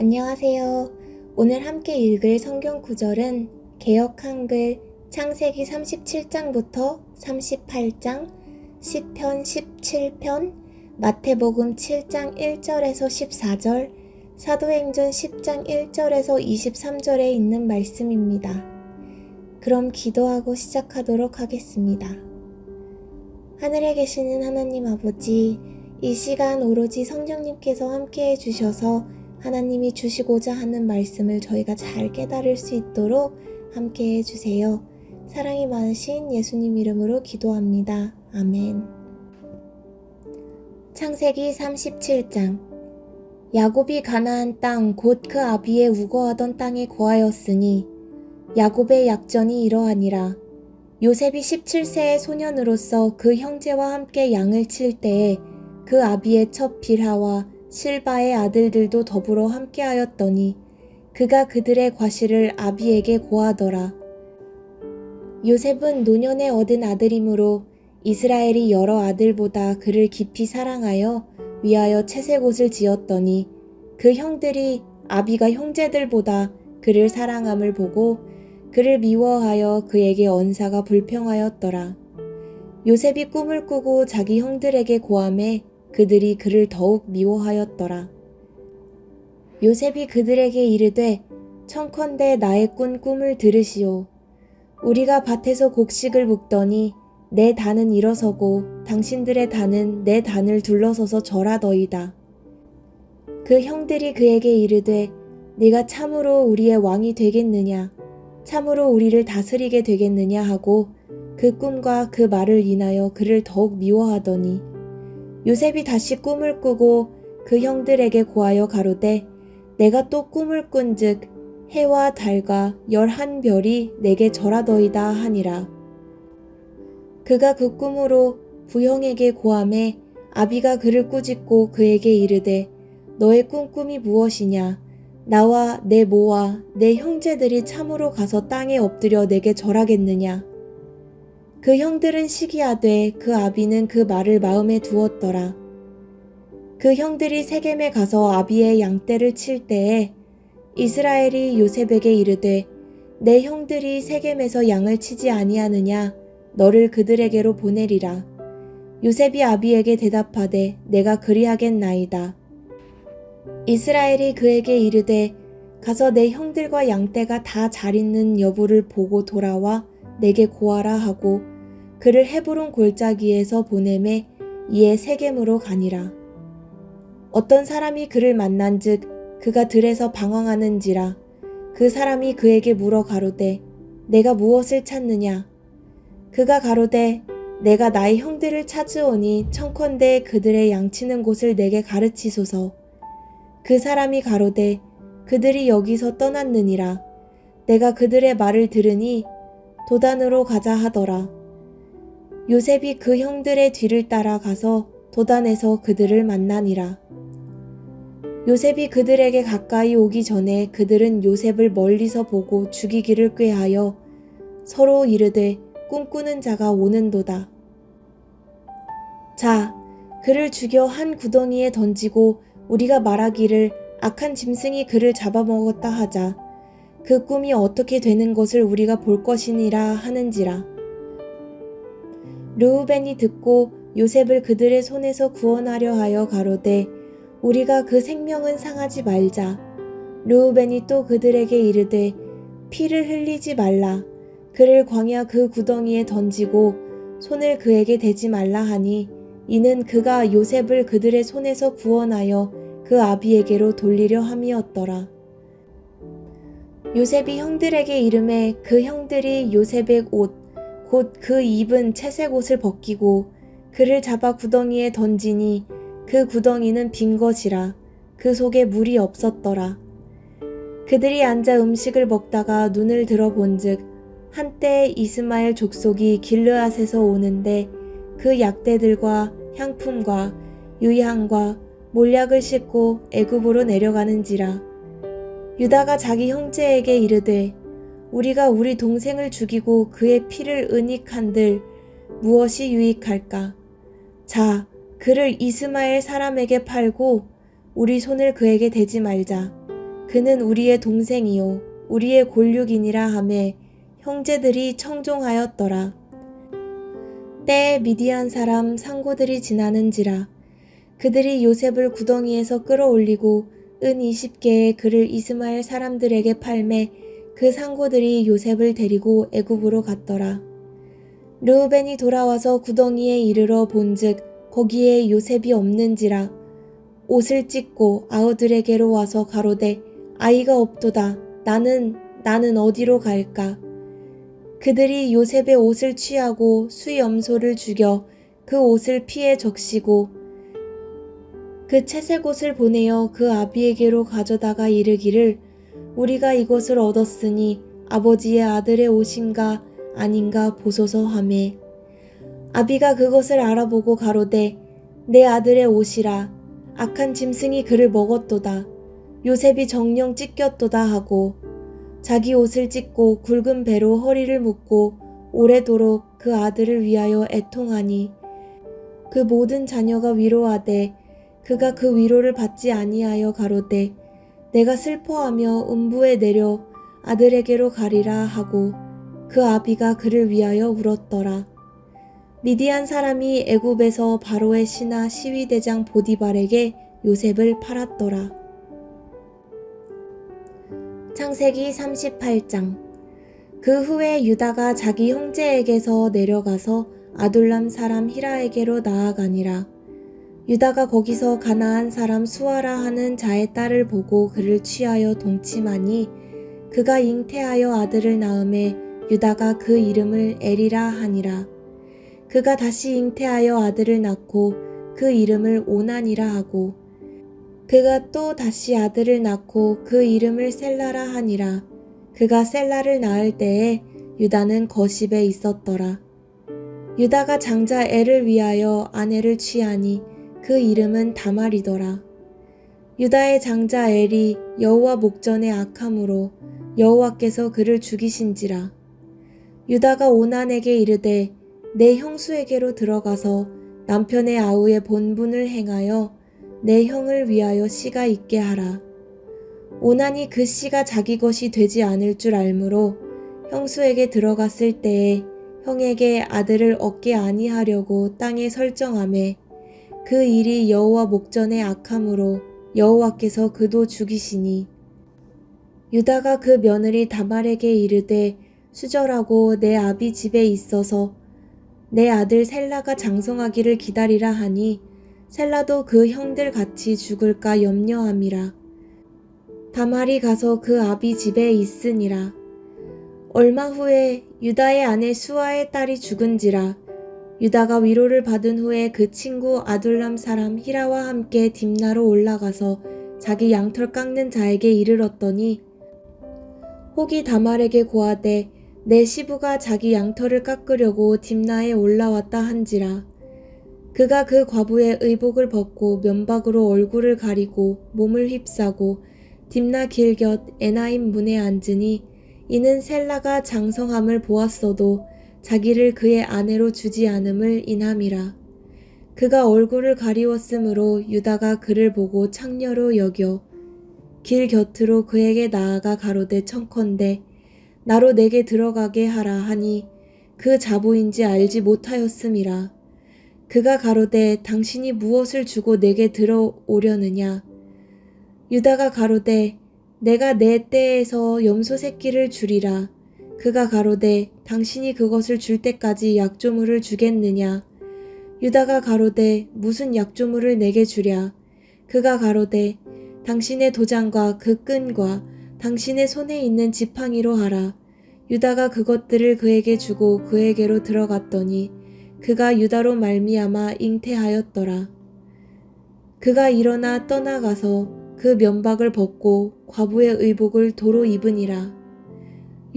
안녕하세요. 오늘 함께 읽을 성경 구절은 개역 한글 창세기 37장부터 38장, 시편 17편, 마태복음 7장 1절에서 14절, 사도행전 10장 1절에서 23절에 있는 말씀입니다. 그럼 기도하고 시작하도록 하겠습니다. 하늘에 계시는 하나님 아버지, 이 시간 오로지 성령님께서 함께 해주셔서 하나님이 주시고자 하는 말씀을 저희가 잘 깨달을 수 있도록 함께 해주세요. 사랑이 많으신 예수님 이름으로 기도합니다. 아멘. 창세기 37장 야곱이 가나안 땅 곧 그 아비의 우거하던 땅에 거하였으니 야곱의 약전이 이러하니라. 요셉이 17세의 소년으로서 그 형제와 함께 양을 칠 때에 그 아비의 첫 빌하와 실바의 아들들도 더불어 함께하였더니 그가 그들의 과실을 아비에게 고하더라. 요셉은 노년에 얻은 아들이므로 이스라엘이 여러 아들보다 그를 깊이 사랑하여 위하여 채색옷을 지었더니 그 형들이 아비가 형제들보다 그를 사랑함을 보고 그를 미워하여 그에게 언사가 불평하였더라. 요셉이 꿈을 꾸고 자기 형들에게 고함해 그들이 그를 더욱 미워하였더라. 요셉이 그들에게 이르되 청컨대 나의 꾼 꿈을 들으시오. 우리가 밭에서 곡식을 묵더니 내 단은 일어서고 당신들의 단은 내 단을 둘러서서 절하더이다. 그 형들이 그에게 이르되 네가 참으로 우리의 왕이 되겠느냐 참으로 우리를 다스리게 되겠느냐 하고 그 꿈과 그 말을 인하여 그를 더욱 미워하더니 요셉이 다시 꿈을 꾸고 그 형들에게 고하여 가로되 내가 또 꿈을 꾼즉 해와 달과 열한 별이 내게 절하더이다 하니라. 그가 그 꿈으로 부형에게 고함해 아비가 그를 꾸짖고 그에게 이르되 너의 꿈꿈이 무엇이냐 나와 내 모와 내 형제들이 참으로 가서 땅에 엎드려 내게 절하겠느냐 그 형들은 시기하되 그 아비는 그 말을 마음에 두었더라. 그 형들이 세겜에 가서 아비의 양떼를 칠 때에 이스라엘이 요셉에게 이르되 내 형들이 세겜에서 양을 치지 아니하느냐? 너를 그들에게로 보내리라. 요셉이 아비에게 대답하되 내가 그리하겠나이다. 이스라엘이 그에게 이르되 가서 내 형들과 양떼가 다 잘 있는 여부를 보고 돌아와 내게 고하라 하고 그를 헤브론 골짜기에서 보내매 이에 세겜으로 가니라. 어떤 사람이 그를 만난즉 그가 들에서 방황하는지라 그 사람이 그에게 물어 가로되 내가 무엇을 찾느냐? 그가 가로되 내가 나의 형들을 찾으오니 청컨대 그들의 양치는 곳을 내게 가르치소서. 그 사람이 가로되 그들이 여기서 떠났느니라. 내가 그들의 말을 들으니 도단으로 가자 하더라 요셉이 그 형들의 뒤를 따라 가서 도단에서 그들을 만나니라 요셉이 그들에게 가까이 오기 전에 그들은 요셉을 멀리서 보고 죽이기를 꾀하여 서로 이르되 꿈꾸는 자가 오는도다. 자, 그를 죽여 한 구덩이에 던지고 우리가 말하기를 악한 짐승이 그를 잡아먹었다 하자. 그 꿈이 어떻게 되는 것을 우리가 볼 것이니라 하는지라. 르우벤이 듣고 요셉을 그들의 손에서 구원하려 하여 가로되 우리가 그 생명은 상하지 말자. 르우벤이 또 그들에게 이르되 피를 흘리지 말라. 그를 광야 그 구덩이에 던지고 손을 그에게 대지 말라 하니 이는 그가 요셉을 그들의 손에서 구원하여 그 아비에게로 돌리려 함이었더라. 요셉이 형들에게 이름해 그 형들이 요셉의 옷, 곧 그 입은 채색 옷을 벗기고 그를 잡아 구덩이에 던지니 그 구덩이는 빈 것이라 그 속에 물이 없었더라. 그들이 앉아 음식을 먹다가 눈을 들어본즉 한때 이스마엘 족속이 길르앗에서 오는데 그 약대들과 향품과 유향과 몰약을 싣고 애굽으로 내려가는지라 유다가 자기 형제에게 이르되 우리가 우리 동생을 죽이고 그의 피를 은닉한들 무엇이 유익할까 자 그를 이스마엘 사람에게 팔고 우리 손을 그에게 대지 말자 그는 우리의 동생이요 우리의 골육이니라 하매 형제들이 청종하였더라. 때에 미디안 사람 상고들이 지나는지라 그들이 요셉을 구덩이에서 끌어올리고 은 20개의 그를 이스마엘 사람들에게 팔매 그 상고들이 요셉을 데리고 애굽으로 갔더라. 르우벤이 돌아와서 구덩이에 이르러 본즉 거기에 요셉이 없는지라. 옷을 찢고 아우들에게로 와서 가로되 아이가 없도다. 나는 나는 어디로 갈까? 그들이 요셉의 옷을 취하고 수염소를 죽여 그 옷을 피해 적시고 그 채색 옷을 보내어 그 아비에게로 가져다가 이르기를 우리가 이것을 얻었으니 아버지의 아들의 옷인가 아닌가 보소서 하매. 아비가 그것을 알아보고 가로되 내 아들의 옷이라. 악한 짐승이 그를 먹었도다. 요셉이 정령 찢겼도다 하고 자기 옷을 찢고 굵은 배로 허리를 묶고 오래도록 그 아들을 위하여 애통하니 그 모든 자녀가 위로하되 그가 그 위로를 받지 아니하여 가로되 내가 슬퍼하며 음부에 내려 아들에게로 가리라 하고 그 아비가 그를 위하여 울었더라. 미디안 사람이 애굽에서 바로의 신하 시위대장 보디발에게 요셉을 팔았더라. 창세기 38장 그 후에 유다가 자기 형제에게서 내려가서 아둘람 사람 히라에게로 나아가니라. 유다가 거기서 가나안 사람 수아라 하는 자의 딸을 보고 그를 취하여 동침하니 그가 잉태하여 아들을 낳음에 유다가 그 이름을 에리라 하니라. 그가 다시 잉태하여 아들을 낳고 그 이름을 오난이라 하고 그가 또 다시 아들을 낳고 그 이름을 셀라라 하니라. 그가 셀라를 낳을 때에 유다는 거십에 있었더라. 유다가 장자 엘을 위하여 아내를 취하니 그 이름은 다말이더라. 유다의 장자 엘이 여호와 목전에 악함으로 여호와께서 그를 죽이신지라. 유다가 오난에게 이르되 내 형수에게로 들어가서 남편의 아우의 본분을 행하여 내 형을 위하여 씨가 있게 하라. 오난이 그 씨가 자기 것이 되지 않을 줄 알므로 형수에게 들어갔을 때에 형에게 아들을 얻게 아니하려고 땅에 설정함에 그 일이 여호와 목전에 악함으로 여호와께서 그도 죽이시니 유다가 그 며느리 다말에게 이르되 수절하고 내 아비 집에 있어서 내 아들 셀라가 장성하기를 기다리라 하니 셀라도 그 형들 같이 죽을까 염려함이라. 다말이 가서 그 아비 집에 있으니라. 얼마 후에 유다의 아내 수아의 딸이 죽은지라. 유다가 위로를 받은 후에 그 친구 아둘람 사람 히라와 함께 딥나로 올라가서 자기 양털 깎는 자에게 이르렀더니 혹이 다말에게 고하되 내 시부가 자기 양털을 깎으려고 딥나에 올라왔다 한지라. 그가 그 과부의 의복을 벗고 면박으로 얼굴을 가리고 몸을 휩싸고 딥나 길곁 에나임 문에 앉으니 이는 셀라가 장성함을 보았어도 자기를 그의 아내로 주지 않음을 인함이라. 그가 얼굴을 가리웠으므로 유다가 그를 보고 창녀로 여겨 길 곁으로 그에게 나아가 가로되 청컨대 나로 내게 들어가게 하라 하니 그 자부인지 알지 못하였음이라. 그가 가로되 당신이 무엇을 주고 내게 들어오려느냐? 유다가 가로되 내가 내 때에서 염소 새끼를 주리라. 그가 가로되 당신이 그것을 줄 때까지 약조물을 주겠느냐? 유다가 가로되 무슨 약조물을 내게 주랴? 그가 가로되 당신의 도장과 그 끈과 당신의 손에 있는 지팡이로 하라. 유다가 그것들을 그에게 주고 그에게로 들어갔더니 그가 유다로 말미암아 잉태하였더라. 그가 일어나 떠나가서 그 면박을 벗고 과부의 의복을 도로 입으니라.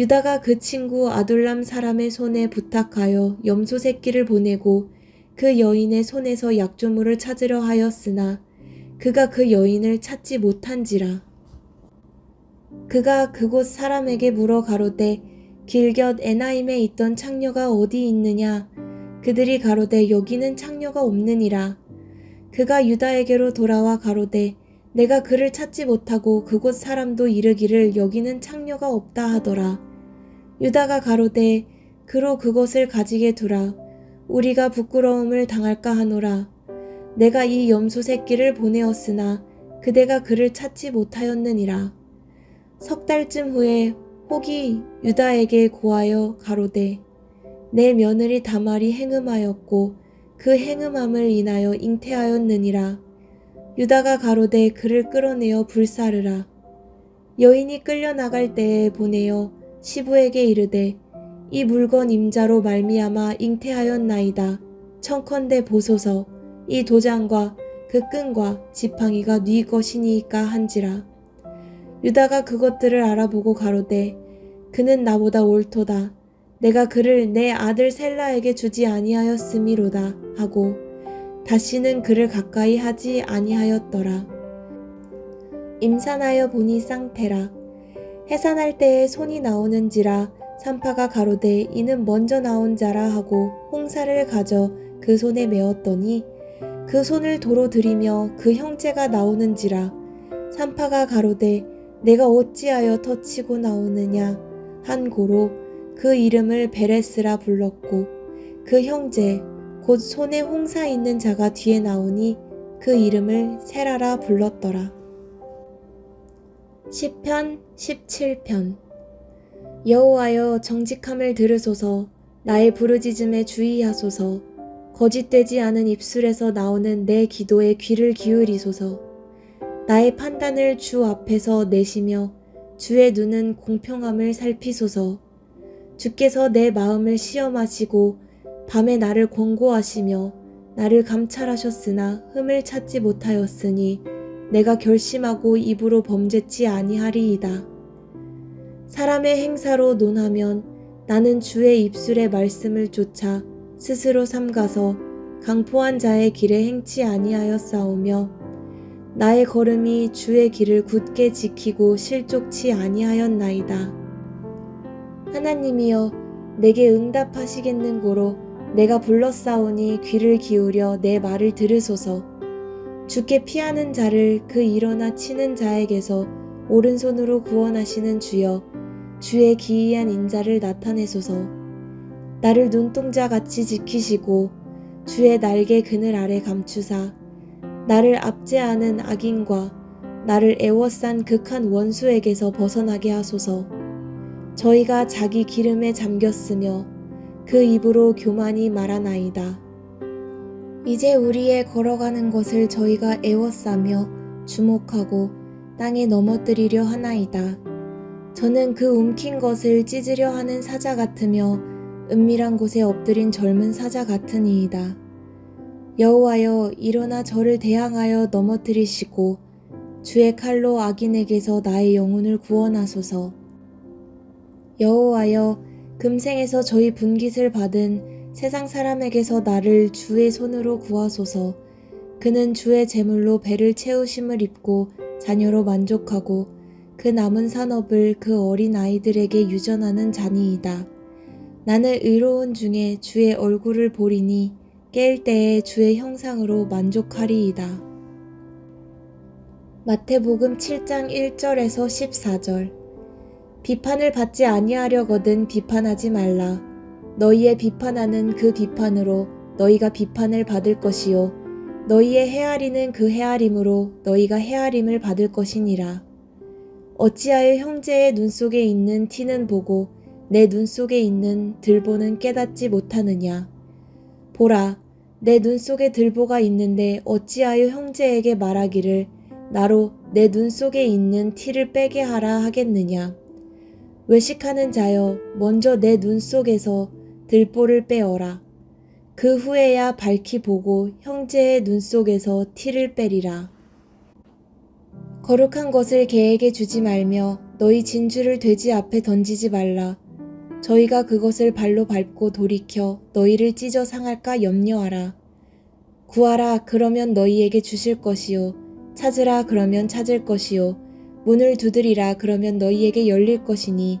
유다가 그 친구 아둘람 사람의 손에 부탁하여 염소 새끼를 보내고 그 여인의 손에서 약조물을 찾으려 하였으나 그가 그 여인을 찾지 못한지라. 그가 그곳 사람에게 물어 가로되 길곁 에나임에 있던 창녀가 어디 있느냐? 그들이 가로되 여기는 창녀가 없느니라. 그가 유다에게로 돌아와 가로되 내가 그를 찾지 못하고 그곳 사람도 이르기를 여기는 창녀가 없다 하더라. 유다가 가로되 그로 그것을 가지게 두라. 우리가 부끄러움을 당할까 하노라. 내가 이 염소 새끼를 보내었으나 그대가 그를 찾지 못하였느니라. 석 달쯤 후에 혹이 유다에게 고하여 가로되 내 며느리 다말이 행음하였고 그 행음함을 인하여 잉태하였느니라. 유다가 가로되 그를 끌어내어 불사르라. 여인이 끌려 나갈 때에 보내어 시부에게 이르되 이 물건 임자로 말미암아 잉태하였나이다. 청컨대 보소서 이 도장과 그 끈과 지팡이가 네 것이니까 한지라. 유다가 그것들을 알아보고 가로되 그는 나보다 옳도다. 내가 그를 내 아들 셀라에게 주지 아니하였음이로다 하고 다시는 그를 가까이 하지 아니하였더라. 임산하여 보니 쌍태라. 해산할 때에 손이 나오는지라 산파가 가로되 이는 먼저 나온 자라 하고 홍사를 가져 그 손에 메었더니 그 손을 도로 들이며 그 형제가 나오는지라 산파가 가로되 내가 어찌하여 터치고 나오느냐 한 고로 그 이름을 베레스라 불렀고 그 형제 곧 손에 홍사 있는 자가 뒤에 나오니 그 이름을 세라라 불렀더라. 시편 17편. 여호와여 정직함을 들으소서. 나의 부르짖음에 주의하소서. 거짓되지 않은 입술에서 나오는 내 기도에 귀를 기울이소서. 나의 판단을 주 앞에서 내시며 주의 눈은 공평함을 살피소서. 주께서 내 마음을 시험하시고 밤에 나를 권고하시며 나를 감찰하셨으나 흠을 찾지 못하였으니 내가 결심하고 입으로 범죄치 아니하리이다. 사람의 행사로 논하면 나는 주의 입술의 말씀을 쫓아 스스로 삼가서 강포한 자의 길에 행치 아니하였사오며 나의 걸음이 주의 길을 굳게 지키고 실족치 아니하였나이다. 하나님이여 내게 응답하시겠는 고로 내가 불렀사오니 귀를 기울여 내 말을 들으소서. 주께 피하는 자를 그 일어나 치는 자에게서 오른손으로 구원하시는 주여 주의 기이한 인자를 나타내소서. 나를 눈동자 같이 지키시고 주의 날개 그늘 아래 감추사 나를 압제하는 악인과 나를 애워싼 극한 원수에게서 벗어나게 하소서. 저희가 자기 기름에 잠겼으며 그 입으로 교만이 말하나이다. 이제 우리의 걸어가는 것을 저희가 애워싸며 주목하고 땅에 넘어뜨리려 하나이다. 저는 그 움킨 것을 찢으려 하는 사자 같으며 은밀한 곳에 엎드린 젊은 사자 같으니이다. 여호와여 일어나 저를 대항하여 넘어뜨리시고 주의 칼로 악인에게서 나의 영혼을 구원하소서. 여호와여 금생에서 저희 분깃을 받은 세상 사람에게서 나를 주의 손으로 구하소서. 그는 주의 재물로 배를 채우심을 입고 자녀로 만족하고 그 남은 산업을 그 어린 아이들에게 유전하는 자니이다. 나는 의로운 중에 주의 얼굴을 보리니 깰 때에 주의 형상으로 만족하리이다. 마태복음 7장 1절에서 14절 비판을 받지 아니하려거든 비판하지 말라. 너희의 비판하는 그 비판으로 너희가 비판을 받을 것이요. 너희의 헤아리는 그 헤아림으로 너희가 헤아림을 받을 것이니라. 어찌하여 형제의 눈 속에 있는 티는 보고 내 눈 속에 있는 들보는 깨닫지 못하느냐. 보라, 내 눈 속에 들보가 있는데 어찌하여 형제에게 말하기를 나로 내 눈 속에 있는 티를 빼게 하라 하겠느냐. 외식하는 자여 먼저 내 눈 속에서 들보를 빼어라. 그 후에야 밝히 보고 형제의 눈 속에서 티를 빼리라. 거룩한 것을 개에게 주지 말며 너희 진주를 돼지 앞에 던지지 말라. 저희가 그것을 발로 밟고 돌이켜 너희를 찢어 상할까 염려하라. 구하라 그러면 너희에게 주실 것이요. 찾으라 그러면 찾을 것이요. 문을 두드리라 그러면 너희에게 열릴 것이니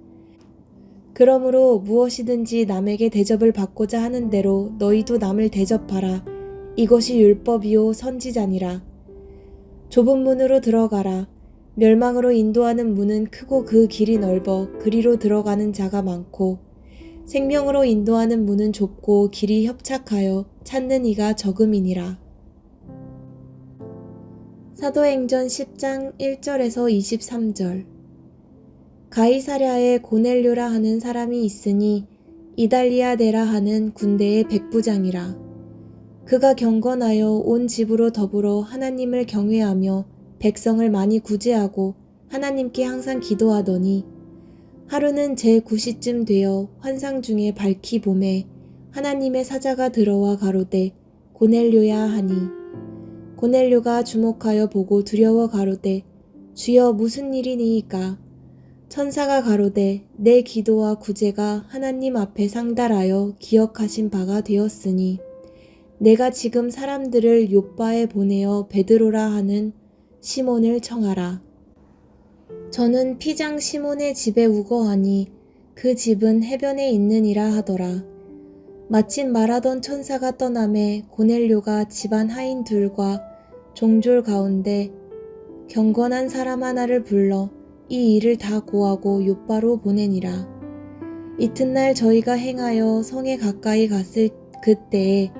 그러므로 무엇이든지 남에게 대접을 받고자 하는 대로 너희도 남을 대접하라. 이것이 율법이요 선지자니라. 좁은 문으로 들어가라. 멸망으로 인도하는 문은 크고 그 길이 넓어 그리로 들어가는 자가 많고 생명으로 인도하는 문은 좁고 길이 협착하여 찾는 이가 적음이니라. 사도행전 10장 1절에서 23절 가이사랴에 고넬료라 하는 사람이 있으니 이달리아 데라 하는 군대의 백부장이라. 그가 경건하여 온 집으로 더불어 하나님을 경외하며 백성을 많이 구제하고 하나님께 항상 기도하더니 하루는 제9시쯤 되어 환상 중에 밝히 봄에 하나님의 사자가 들어와 가로되 고넬료야 하니 고넬료가 주목하여 보고 두려워 가로되 주여 무슨 일이니이까 천사가 가로되 내 기도와 구제가 하나님 앞에 상달하여 기억하신 바가 되었으니 내가 지금 사람들을 요바에 보내어 베드로라 하는 시몬을 청하라. 저는 피장 시몬의 집에 우거하니 그 집은 해변에 있느니라 하더라. 마침 말하던 천사가 떠남에 고넬료가 집안 하인 둘과 종졸 가운데 경건한 사람 하나를 불러 이 일을 다 고하고 요바로 보내니라. 이튿날 저희가 행하여 성에 가까이 갔을 그때에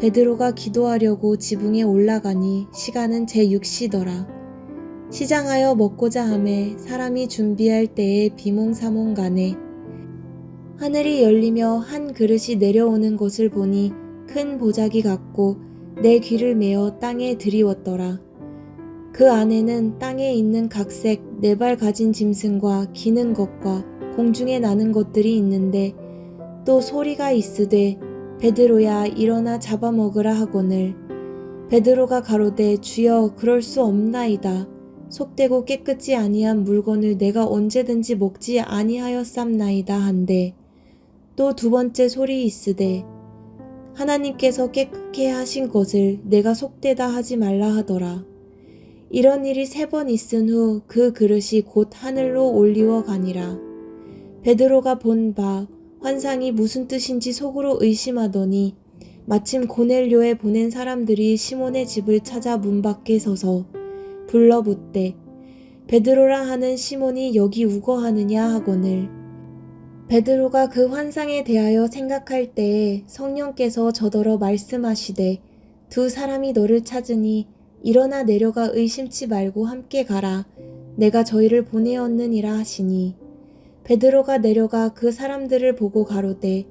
베드로가 기도하려고 지붕에 올라가니 시간은 제6시더라. 시장하여 먹고자 함에 사람이 준비할 때에 비몽사몽 간에 하늘이 열리며 한 그릇이 내려오는 것을 보니 큰 보자기 같고 내 귀를 메어 땅에 들이웠더라. 그 안에는 땅에 있는 각색 네 발 가진 짐승과 기는 것과 공중에 나는 것들이 있는데 또 소리가 있으되 베드로야 일어나 잡아먹으라 하거늘. 베드로가 가로되 주여 그럴 수 없나이다. 속되고 깨끗이 아니한 물건을 내가 언제든지 먹지 아니하였삼나이다 한데 또 두 번째 소리 있으되 하나님께서 깨끗게 하신 것을 내가 속되다 하지 말라 하더라 이런 일이 세 번 있은 후 그 그릇이 곧 하늘로 올리워 가니라. 베드로가 본 바 환상이 무슨 뜻인지 속으로 의심하더니 마침 고넬료에 보낸 사람들이 시몬의 집을 찾아 문 밖에 서서 불러붙되 베드로라 하는 시몬이 여기 우거하느냐 하거늘. 베드로가 그 환상에 대하여 생각할 때에 성령께서 저더러 말씀하시되 두 사람이 너를 찾으니 일어나 내려가 의심치 말고 함께 가라. 내가 저희를 보내었느니라 하시니. 베드로가 내려가 그 사람들을 보고 가로되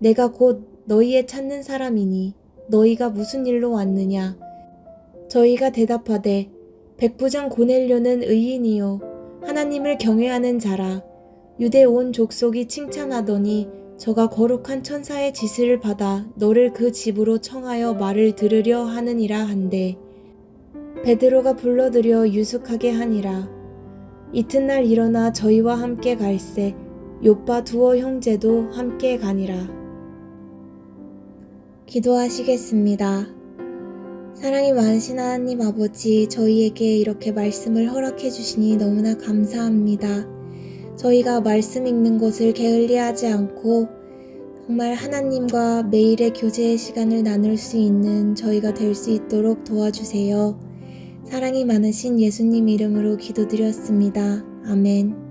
내가 곧 너희의 찾는 사람이니 너희가 무슨 일로 왔느냐? 저희가 대답하되 백부장 고넬료는 의인이요. 하나님을 경외하는 자라. 유대 온 족속이 칭찬하더니 저가 거룩한 천사의 지시를 받아 너를 그 집으로 청하여 말을 들으려 하느니라 한데 베드로가 불러들여 유숙하게 하니라 이튿날 일어나 저희와 함께 갈새 요빠 두어 형제도 함께 가니라 기도하시겠습니다. 사랑이 많으신 하나님 아버지, 저희에게 이렇게 말씀을 허락해 주시니 너무나 감사합니다. 저희가 말씀 읽는 것을 게을리하지 않고 정말 하나님과 매일의 교제의 시간을 나눌 수 있는 저희가 될 수 있도록 도와주세요. 사랑이 많으신 예수님 이름으로 기도드렸습니다. 아멘.